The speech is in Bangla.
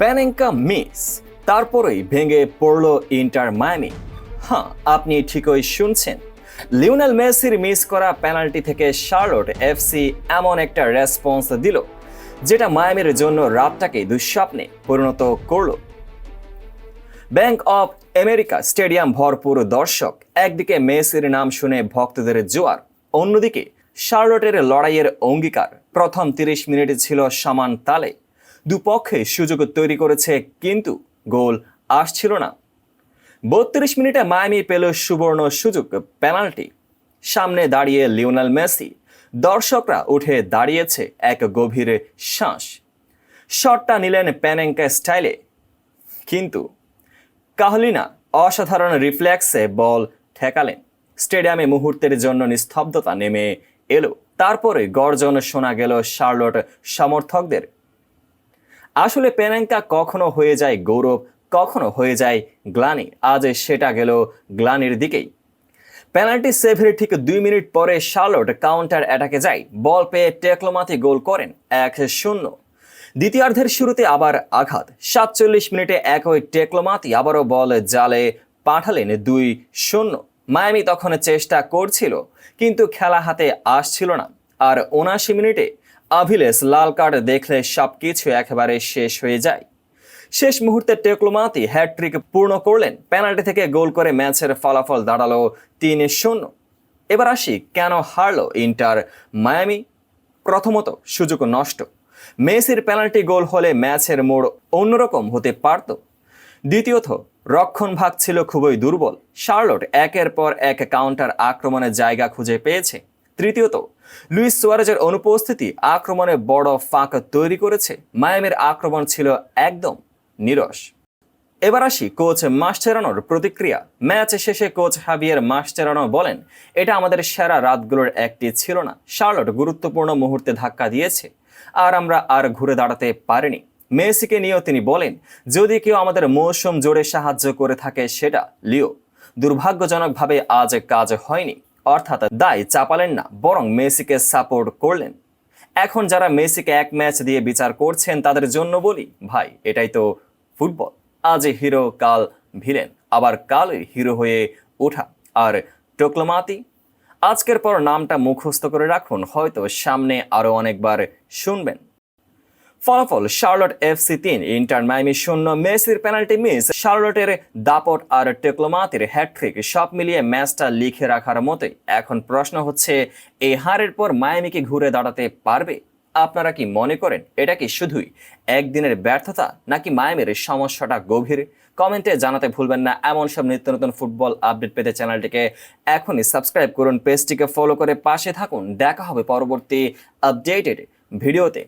প্যানেঙ্কা মিস তারপরেই ভেঙে পড়ল ইন্টার মায়ামি হ্যাঁ আপনি ঠিকই শুনছেন। লিওনেল মেসির মিস করা পেনাল্টি থেকে শার্লট এফসি এমন একটা রেসপন্স দিল, যেটা মায়ামির জন্য রাতটাকে দুঃস্বপ্নে পরিণত করল। ব্যাংক অফ আমেরিকা স্টেডিয়াম ভরপুর দর্শক, একদিকে মেসির নাম শুনে ভক্তদের জোয়ার, অন্যদিকে শার্লটের লড়াইয়ের অঙ্গীকার। প্রথম তিরিশ মিনিট ছিল সমান তালে। দুপক্ষে সুযোগ তৈরি করেছে, কিন্তু গোল আসছিল না। বত্রিশ মিনিটে মায়ামি পেল সুবর্ণ সুযোগ, পেনাল্টি। সামনে দাঁড়িয়ে লিওনাল মেসি। দর্শকরা উঠে দাঁড়িয়েছে এক গভীর শ্বাস। শটটা নিলেন প্যানেঙ্কা স্টাইলে। কিন্তু কাহলিনা অসাধারণ রিফ্লেক্সে বল ঠেকালেন। স্টেডিয়ামে মুহূর্তের জন্য নিস্তব্ধতা নেমে এলো। তারপরে গর্জন শোনা গেল শার্লট সমর্থকদের। আসলে পেনাঙ্কা কখনো হয়ে যায় গৌরব, কখনো হয়ে যায় গ্লানি। আজ সেটা গেল গ্লানির দিকেই। পেনাল্টি সেভের ঠিক দুই মিনিট পরে শার্লট কাউন্টার অ্যাটাকে যায়। বল পেয়ে টেকলোমাতি গোল করেন এক শূন্য। দ্বিতীয়ার্ধের শুরুতে আবার আঘাত। সাতচল্লিশ মিনিটে একই টেকলোমাতি আবারও বল জালে পাঠালেন দুই শূন্য। মায়ামি তখন চেষ্টা করছিল, কিন্তু খেলা হাতে আসছিল না। আর উনাশি মিনিটে আভিলেস লাল কার্ড দেখলে সব কিছু একেবারে শেষ হয়ে যায়। শেষ মুহূর্তে টেকলোমাতি হ্যাট্রিক পূর্ণ করলেন। পেনাল্টি থেকে গোল করে ম্যাচের ফলাফল দাঁড়াল তিন শূন্য। এবার আসি কেন হারলো ইন্টার মায়ামি? প্রথমত সুযোগ নষ্ট। মেসির পেনাল্টি গোল হলে ম্যাচের মোড় অন্যরকম হতে পারত। দ্বিতীয়ত, রক্ষণ ভাগ ছিল খুবই দুর্বল। শার্লট একের পর এক কাউন্টার আক্রমণের জায়গা খুঁজে পেয়েছে। তৃতীয়ত, লুইস সুয়ারেজের অনুপস্থিতি আক্রমণে বড় ফাঁক তৈরি করেছে। মায়ামের আক্রমণ ছিল একদম নিরস। এবার আসি কোচ মাস্টেরানোর প্রতিক্রিয়া। ম্যাচ শেষে কোচ হাবিয়ার মাস্টেরানো বলেন, এটা আমাদের সেরা রাতগুলোর একটি ছিল না। শার্লট গুরুত্বপূর্ণ মুহূর্তে ধাক্কা দিয়েছে, আর আমরা আর ঘুরে দাঁড়াতে পারিনি। মেসিকে নিয়েও তিনি বলেন, যদি কেউ আমাদের মৌসুম জোরে সাহায্য করে থাকে সেটা লিও। দুর্ভাগ্যজনকভাবে আজ কাজ হয়নি। অর্থাৎ দায় চাপালেন না, বরং মেসিকে সাপোর্ট করলেন। এখন যারা মেসিকে এক ম্যাচ দিয়ে বিচার করছেন, তাদের জন্য বলি, ভাই, এটাই তো ফুটবল। আজ হিরো, কাল ভিলেন, আবার কালই হিরো হয়ে ওঠা। আর টোকলোমাতি, আজকের পর নামটা মুখস্থ করে রাখুন, হয়তো সামনে আরও অনেকবার শুনবেন। ফলাফল শার্লট এফসি তিন, ইন্টার মাইমি শূন্য, মেসির পেনাল্টি মিস, শার্লটের দাপট আর টেকলোমাতির হ্যাট্রিক সব মিলিয়ে ম্যাচটা লিখে রাখার মতোই। এখন প্রশ্ন হচ্ছে, এই হারের পর মায়ামিকে ঘুরে দাঁড়াতে পারবে? আপনারা কি মনে করেন, এটা কি শুধুই একদিনের ব্যর্থতা, নাকি মায়ামির সমস্যাটা গভীর? কমেন্টে জানাতে ভুলবেন না, এমন সব নিত্য নতুন ফুটবল আপডেট পেতে চ্যানেলটিকে এখনই সাবস্ক্রাইব করুন, পেজটিকে ফলো করে পাশে থাকুন। দেখা হবে পরবর্তী আপডেটেড ভিডিওতে।